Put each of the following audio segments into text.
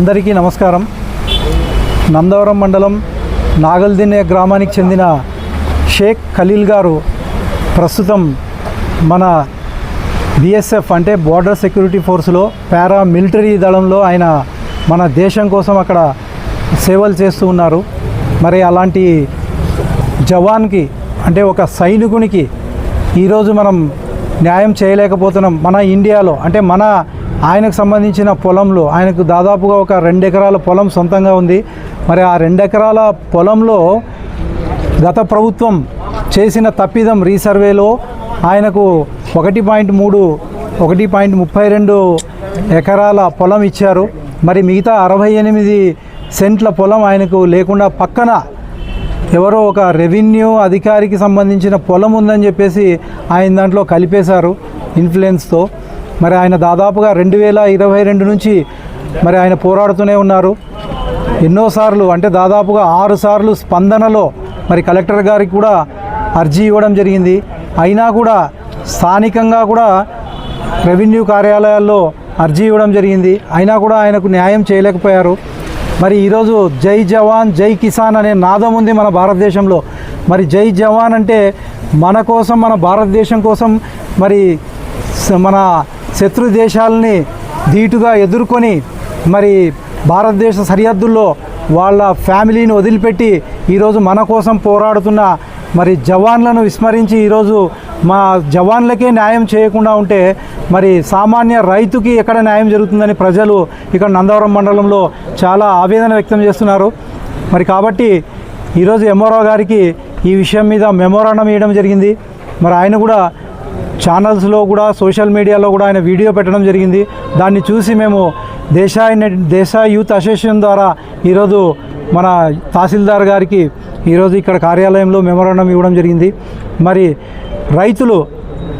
అందరికీ నమస్కారం. నందవరం మండలం నాగల్దినే గ్రామానికి చెందిన షేక్ ఖలీల్ గారు ప్రస్తుతం మన బిఎస్ఎఫ్ అంటే బార్డర్ సెక్యూరిటీ ఫోర్స్లో పారా మిలిటరీ దళంలో ఆయన మన దేశం కోసం అక్కడ సేవలు చేస్తూ ఉన్నారు. మరి అలాంటి జవాన్కి అంటే ఒక సైనికునికి ఈరోజు మనం న్యాయం చేయలేకపోతున్నాం. మన ఇండియాలో అంటే మన ఆయనకు సంబంధించిన పొలంలో ఆయనకు దాదాపుగా ఒక రెండు ఎకరాల పొలం సొంతంగా ఉంది. మరి ఆ రెండు ఎకరాల పొలంలో గత ప్రభుత్వం చేసిన తప్పిదం రీసర్వేలో ఆయనకు ఒకటి పాయింట్ మూడు ఒకటి పాయింట్ ముప్పై రెండు ఎకరాల పొలం ఇచ్చారు. మరి మిగతా అరవై ఎనిమిది సెంట్ల పొలం ఆయనకు లేకుండా పక్కన ఎవరో ఒక రెవెన్యూ అధికారికి సంబంధించిన పొలం ఉందని చెప్పేసి ఆయన దాంట్లో కలిపేశారు ఇన్ఫ్లుయెన్స్తో. మరి ఆయన దాదాపుగా రెండు వేల ఇరవై రెండు నుంచి మరి ఆయన పోరాడుతూనే ఉన్నారు. ఎన్నోసార్లు అంటే దాదాపుగా ఆరు సార్లు స్పందనలో మరి కలెక్టర్ గారికి కూడా అర్జీ ఇవ్వడం జరిగింది. అయినా కూడా స్థానికంగా కూడా రెవెన్యూ కార్యాలయాల్లో అర్జీ ఇవ్వడం జరిగింది. అయినా కూడా ఆయనకు న్యాయం చేయలేకపోయారు. మరి ఈరోజు జై జవాన్ జై కిసాన్ అనే నాదం ఉంది మన భారతదేశంలో. మరి జై జవాన్ అంటే మన కోసం మన భారతదేశం కోసం మరి మన శత్రు దేశాలని ధీటుగా ఎదుర్కొని మరి భారతదేశ సరిహద్దుల్లో వాళ్ళ ఫ్యామిలీని వదిలిపెట్టి ఈరోజు మన కోసం పోరాడుతున్న మరి జవాన్లను విస్మరించి ఈరోజు మా జవాన్లకే న్యాయం చేయకుండా ఉంటే మరి సామాన్య రైతుకి ఎక్కడ న్యాయం జరుగుతుందని ప్రజలు ఇక్కడ నందవరం మండలంలో చాలా ఆవేదన వ్యక్తం చేస్తున్నారు. మరి కాబట్టి ఈరోజు ఎంఆర్ఓ గారికి ఈ విషయం మీద మెమోరాండం ఇవ్వడం జరిగింది. మరి ఆయన కూడా ఛానల్స్లో కూడా సోషల్ మీడియాలో కూడా ఆయన వీడియో పెట్టడం జరిగింది. దాన్ని చూసి మేము Desai net Desai youth association ద్వారా ఈరోజు మన తహసీల్దార్ గారికి ఈరోజు ఇక్కడ కార్యాలయంలో మెమోరాండం ఇవ్వడం జరిగింది. మరి రైతులు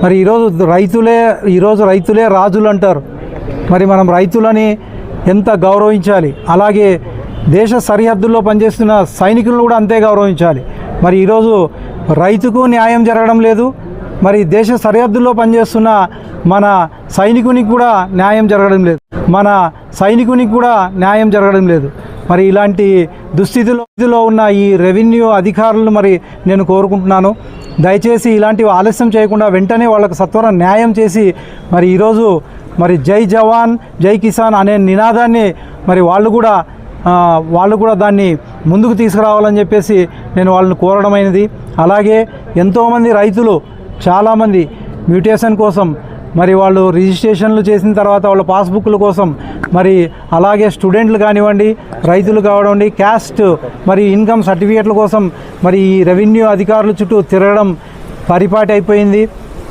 మరి ఈరోజు రైతులే ఈరోజు రైతులే రాజులు అంటారు. మరి మనం రైతులని ఎంత గౌరవించాలి? అలాగే దేశ సరిహద్దుల్లో పనిచేస్తున్న సైనికులను కూడా అంతే గౌరవించాలి. మరి ఈరోజు రైతుకు న్యాయం జరగడం లేదు. మరి దేశ సరిహద్దుల్లో పనిచేస్తున్న మన సైనికునికి కూడా న్యాయం జరగడం లేదు. మన సైనికునికి కూడా న్యాయం జరగడం లేదు. మరి ఇలాంటి దుస్థితిలో ఉన్న ఈ రెవెన్యూ అధికారులను మరి నేను కోరుకుంటున్నాను. దయచేసి ఇలాంటివి ఆలస్యం చేయకుండా వెంటనే వాళ్ళకు సత్వర న్యాయం చేసి మరి ఈరోజు మరి జై జవాన్ జై కిసాన్ అనే నినాదాన్ని మరి వాళ్ళు కూడా వాళ్ళు కూడా దాన్ని ముందుకు తీసుకురావాలని చెప్పేసి నేను వాళ్ళని కోరడమైనది. అలాగే ఎంతోమంది రైతులు చాలామంది మ్యూటేషన్ కోసం మరి వాళ్ళు రిజిస్ట్రేషన్లు చేసిన తర్వాత వాళ్ళ పాస్బుక్ల కోసం మరి అలాగే స్టూడెంట్లు కానివ్వండి రైతులు కానివ్వండి క్యాస్ట్ మరి ఇన్కమ్ సర్టిఫికేట్ల కోసం మరి ఈ రెవెన్యూ అధికారుల చుట్టూ తిరగడం పరిపాటి అయిపోయింది.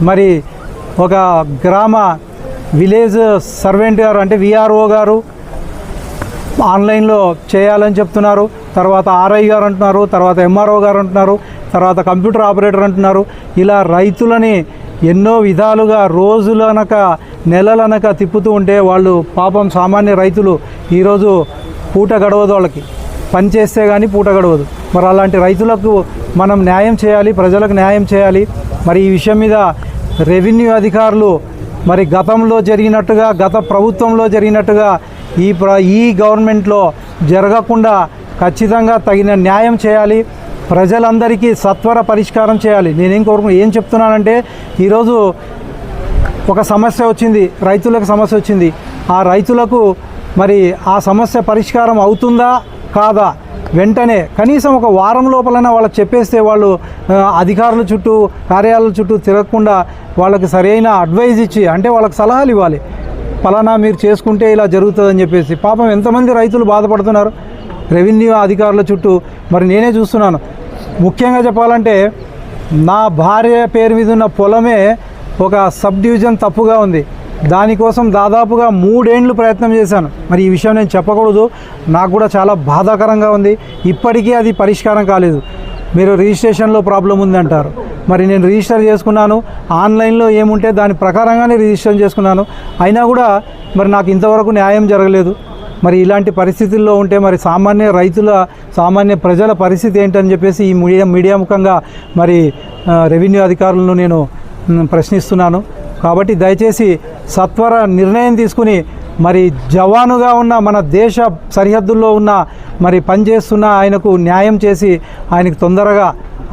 మరి ఒక గ్రామ విలేజ్ సర్వెంట్ గారు అంటే విఆర్ఓ గారు ఆన్లైన్లో చేయాలని చెప్తున్నారు. తర్వాత ఆర్ఐ గారు అంటున్నారు తర్వాత ఎంఆర్ఓ గారు అంటున్నారు. తర్వాత కంప్యూటర్ ఆపరేటర్ అంటున్నారు. ఇలా రైతులని ఎన్నో విధాలుగా రోజులనక నెలలనక తిప్పుతూ ఉంటే వాళ్ళు పాపం సామాన్య రైతులు ఈరోజు పూట గడవదు వాళ్ళకి. పని చేస్తే కానీ పూట గడవదు. మరి అలాంటి రైతులకు మనం న్యాయం చేయాలి ప్రజలకు న్యాయం చేయాలి. మరి ఈ విషయం మీద రెవెన్యూ అధికారులు మరి గతంలో జరిగినట్టుగా గత ప్రభుత్వంలో జరిగినట్టుగా ఈ ప్ర ఈ గవర్నమెంట్లో జరగకుండా ఖచ్చితంగా తగిన న్యాయం చేయాలి. ప్రజలందరికీ సత్వర పరిష్కారం చేయాలి. నేనేం కోరుకు ఏం చెప్తున్నానంటే ఈరోజు ఒక సమస్య వచ్చింది రైతులకు సమస్య వచ్చింది. ఆ రైతులకు మరి ఆ సమస్య పరిష్కారం అవుతుందా కాదా? వెంటనే కనీసం ఒక వారం లోపలైనా వాళ్ళకి చెప్పేస్తే వాళ్ళు అధికారుల చుట్టూ కార్యాలయాల చుట్టూ తిరగకుండా వాళ్ళకి సరైన అడ్వైజ్ ఇచ్చి అంటే వాళ్ళకి సలహాలు ఇవ్వాలి. పలానా మీరు చేసుకుంటే ఇలా జరుగుతుందని చెప్పేసి. పాపం ఎంతమంది రైతులు బాధపడుతున్నారు? రెవెన్యూ అధికారుల చుట్టూ. మరి నేనే చూస్తున్నాను. ముఖ్యంగా చెప్పాలంటే నా భార్య పేరు మీద ఉన్న పొలమే ఒక సబ్ డివిజన్ తప్పుగా ఉంది. దానికోసం దాదాపుగా మూడేండ్లు ప్రయత్నం చేశాను. మరి ఈ విషయం నేను చెప్పకూడదు. నాకు కూడా చాలా బాధాకరంగా ఉంది. ఇప్పటికీ అది పరిష్కారం కాలేదు. మీరు రిజిస్ట్రేషన్లో ప్రాబ్లం ఉంది అంటారు. మరి నేను రిజిస్టర్ చేసుకున్నాను. ఆన్లైన్లో ఏముంటే దాని ప్రకారంగానే రిజిస్టర్ చేసుకున్నాను. అయినా కూడా మరి నాకు ఇంతవరకు న్యాయం జరగలేదు. మరి ఇలాంటి పరిస్థితుల్లో ఉంటే మరి సామాన్య రైతుల సామాన్య ప్రజల పరిస్థితి ఏంటని చెప్పేసి ఈ మీడియా మీడియా ముఖంగా మరి రెవెన్యూ అధికారులను నేను ప్రశ్నిస్తున్నాను. కాబట్టి దయచేసి సత్వర నిర్ణయం తీసుకుని మరి జవానుగా ఉన్న మన దేశ సరిహద్దుల్లో ఉన్న మరి పనిచేస్తున్న ఆయనకు న్యాయం చేసి ఆయనకు తొందరగా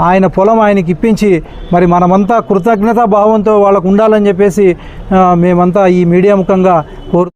ఆయన పొలం ఆయనకి ఇప్పించి మరి మనమంతా కృతజ్ఞతా భావంతో వాళ్ళకు ఉండాలని చెప్పేసి మేమంతా ఈ మీడియా ముఖంగా కోరు